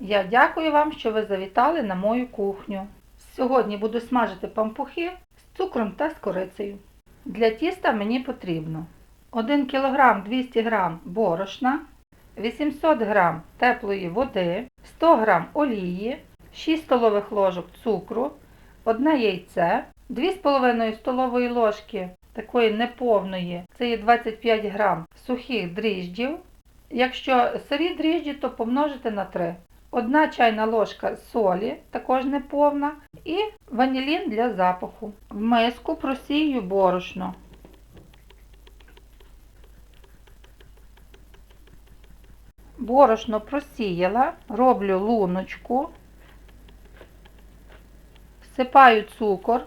Я дякую вам, що ви завітали на мою кухню. Сьогодні буду смажити пампухи з цукром та з корицею. Для тіста мені потрібно 1 кг 200 г борошна, 800 г теплої води, 100 г олії, 6 столових ложок цукру, 1 яйце, 2,5 столової ложки такої неповної, це є 25 г сухих дріжджів. Якщо сирі дріжджі, то помножити на 3. Одна чайна ложка солі, також неповна, і ванілін для запаху. В миску просію борошно. Борошно просіяла, роблю луночку, всипаю цукор,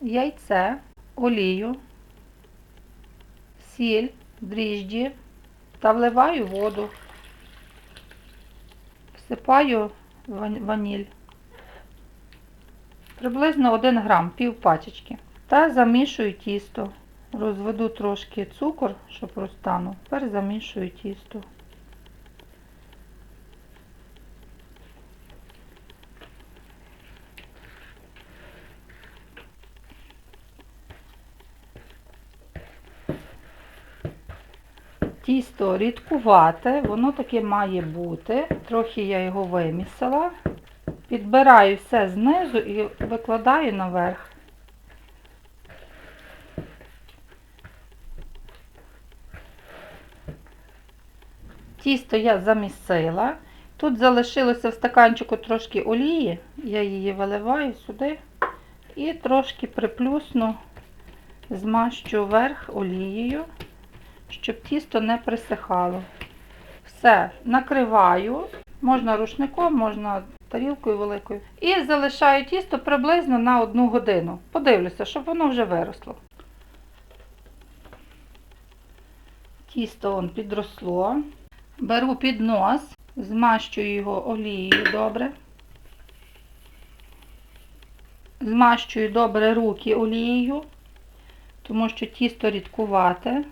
яйце, олію, сіль, дріжджі та вливаю воду. Всипаю ваніль. Приблизно 1 грам, пів пачечки. Та замішую тісто. Розведу трошки цукор, щоб розтанув. Тепер замішую тісто. Тісто рідкувате, воно таке має бути. Трохи я його вимісила. Підбираю все знизу і викладаю наверх. Тісто я замісила. Тут залишилося в стаканчику трошки олії. Я її виливаю сюди і трошки приплюсну, змащу верх олією щоб тісто не присихало. Все, накриваю, можна рушником, можна тарілкою великою. І залишаю тісто приблизно на одну годину. Подивлюся, щоб воно вже виросло. Тісто он підросло. Беру піднос, змащую його олією добре. Змащую добре руки олією, тому що тісто рідкувате.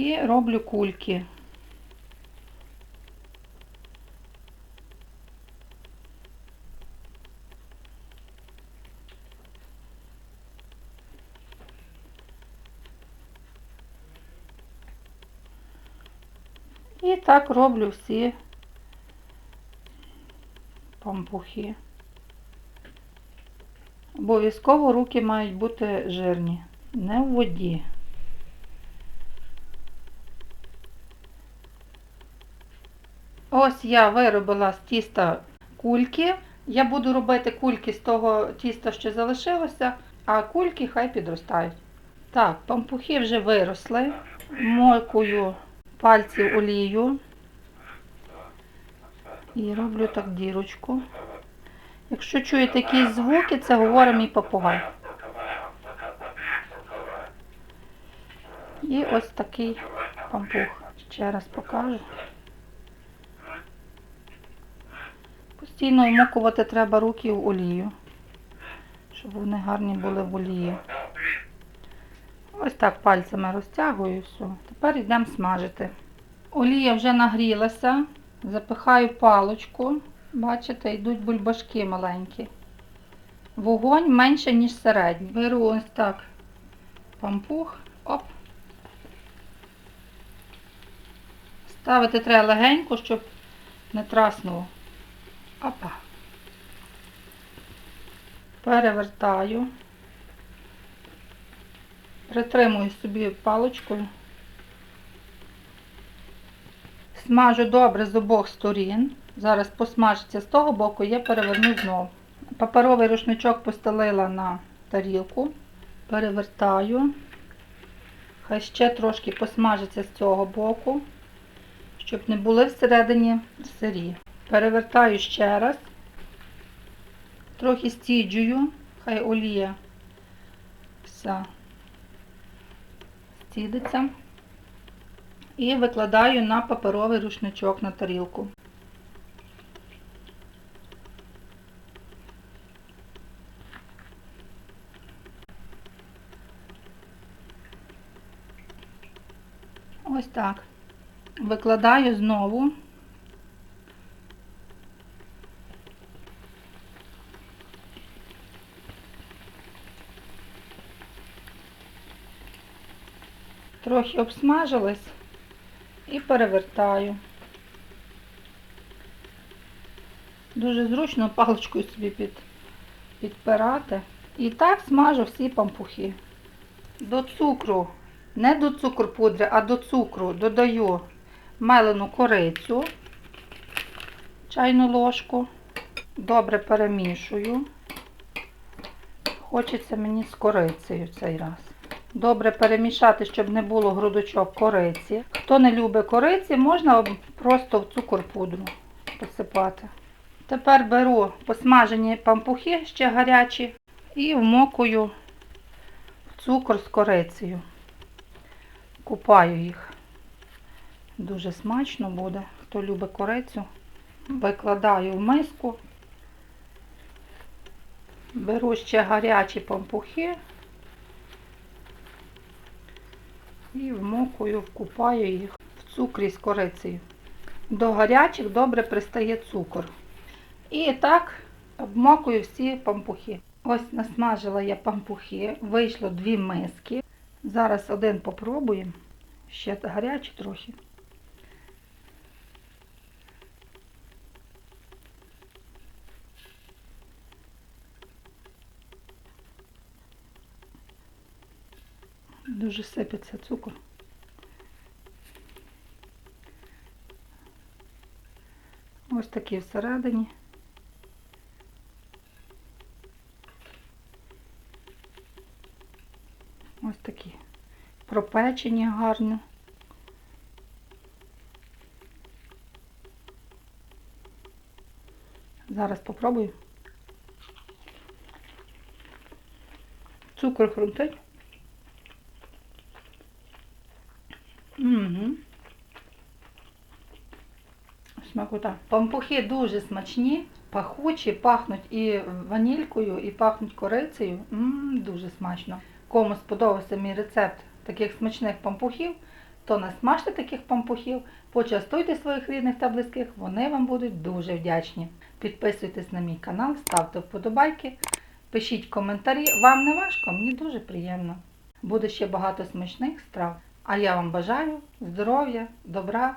І роблю кульки. І так роблю всі пампухи. Обов'язково руки мають бути жирні, не в воді. Ось я виробила з тіста кульки. Я буду робити кульки з того тіста, що залишилося, а кульки хай підростають. Так, пампухи вже виросли. Мокую пальці олію. І роблю так дірочку. Якщо чуєте якісь звуки, це говорить мій попугай. І ось такий пампух. Ще раз покажу. Постійно вмокувати треба руки в олію, щоб вони гарні були в олії. Ось так пальцями розтягую все. Тепер йдемо смажити. Олія вже нагрілася, запихаю палочку. Бачите, йдуть бульбашки маленькі. Вогонь менше, ніж середній. Беру ось так пампух, оп. Ставити треба легенько, щоб не траснуло. Опа. Перевертаю. Притримую собі паличкою. Смажу добре з обох сторін. Зараз посмажиться з того боку, я переверну знову. Паперовий рушничок постелила на тарілку. Перевертаю. Хай ще трошки посмажиться з цього боку, щоб не були всередині сирі. Перевертаю ще раз, трохи стіджую, хай олія вся стідиться. І викладаю на паперовий рушничок на тарілку. Ось так. Викладаю знову. Трохи обсмажились і перевертаю. Дуже зручно паличкою собі під, підпирати. І так смажу всі пампухи. До цукру, не до цукру пудри, а до цукру додаю мелену корицю, чайну ложку. Добре перемішую. Хочеться мені з корицею цей раз. Добре перемішати, щоб не було грудочок кориці. Хто не любить кориці, можна просто в цукор пудру посипати. Тепер беру посмажені пампухи ще гарячі і вмокую в цукор з корицею. Купаю їх. Дуже смачно буде. Хто любить корицю, викладаю в миску. Беру ще гарячі пампухи і вмокую, вкупаю їх в цукрі з корицею. До гарячих добре пристає цукор. І так обмокую всі пампухи. Ось насмажила я пампухи, вийшло дві миски. Зараз один попробуємо. Ще гарячий трохи. Дуже сипеться цукор. Ось такі всередині. Ось такі пропечені гарно. Зараз попробую. Цукор хрумтить. Смакота. Пампухи дуже смачні, пахучі, пахнуть і ванількою, і пахнуть корицею. М, дуже смачно. Кому сподобався мій рецепт таких смачних пампухів, то насмажте таких пампухів, почастуйте своїх рідних та близьких, вони вам будуть дуже вдячні. Підписуйтесь на мій канал, ставте вподобайки, пишіть коментарі. Вам не важко, мені дуже приємно. Буде ще багато смачних страв. А я вам бажаю здоров'я, добра